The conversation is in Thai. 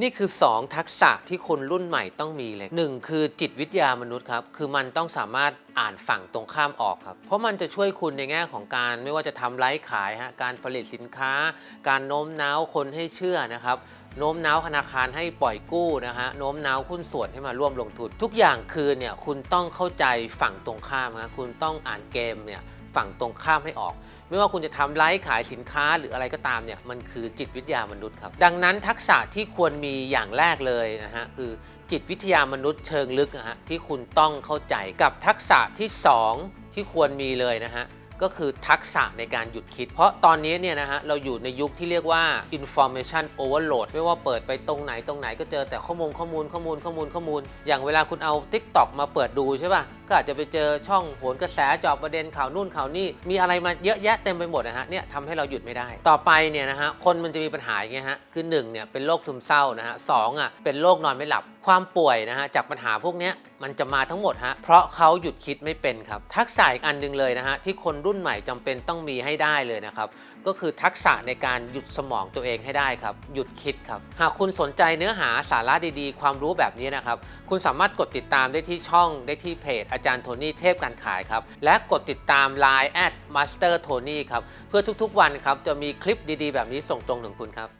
นี่คือ 2 ทักษะที่คนรุ่นใหม่ต้องมีเลยหนึ่งคือจิตวิทยามนุษย์ครับ คือมันต้องสามารถ อ่านฝั่งตรงข้ามออกครับ เพราะมันจะช่วยคุณในแง่ของการไม่ว่าจะทำไลฟ์ขายฮะการผลิตสินค้า การโน้มน้าวคนให้เชื่อนะครับโน้มน้าวธนาคารให้ปล่อยกู้นะฮะโน้มน้าวหุ้นส่วนให้มาร่วมลงทุน ทุกอย่างคือเนี่ยคุณต้องเข้าใจฝั่งตรงข้ามฮะคุณต้องอ่านเกมเนี่ยฝั่งตรงข้ามให้ออก ไม่ว่าคุณจะทำไลฟ์ขายสินค้าหรืออะไรก็ตามเนี่ยมันคือจิตวิทยามนุษย์ครับ ดังนั้นทักษะที่ควรมีอย่างแรกเลยนะฮะคือ จิตวิทยามนุษย์เชิงลึกนะฮะที่คุณต้องเข้าใจกับทักษะที่สองที่ควรมีเลยนะฮะก็คือทักษะในการหยุดคิด เพราะตอนนี้เนี่ยนะฮะเราอยู่ในยุคที่เรียกว่า information overload ไม่ว่าเปิดไปตรงไหนตรงไหนก็เจอแต่ข้อมูลข้อมูลข้อมูลข้อมูลข้อมูล อย่างเวลาคุณเอา TikTok มาเปิดดูใช่ป่ะ ก็อาจจะไปเจอช่องโหนกระแสเจอบประเด็นข่าวนู่นข่าวนี่มีอะไรมาเยอะแยะเต็มไปหมดนะฮะเนี่ยทำให้เราหยุดไม่ได้ ต่อไปเนี่ยนะฮะคนมันจะมีปัญหาอย่างเงี้ยฮะคือหนึ่งเนี่ยเป็นโรคซึมเศร้านะฮะสองอะเป็นโรคนอนไม่หลับ ความป่วยนะฮะจากปัญหาพวกเนี้ยมันจะมาทั้งหมดฮะเพราะเขาหยุดคิดไม่เป็นครับทักษะอีกอันหนึงเลยนะฮะที่คนรุ่นใหม่จำเป็นต้องมีให้ได้เลยนะครับก็คือทักษะในการหยุดสมองตัวเองให้ได้ครับหยุดคิดครับหากคุณสนใจเนื้อหาสาระดีๆ ความรู้แบบนี้นะครับคุณสามารถกดติดตามได้ที่ช่องได้ที่เพจอาาจารย์โทนี่เทพการขายครับ และกดติดตาม Line แอดมาสเตอร์โทนี่ครับ เพื่อทุกๆวันครับ จะมีคลิปดีๆ แบบนี้ส่งตรงถึงคุณครับ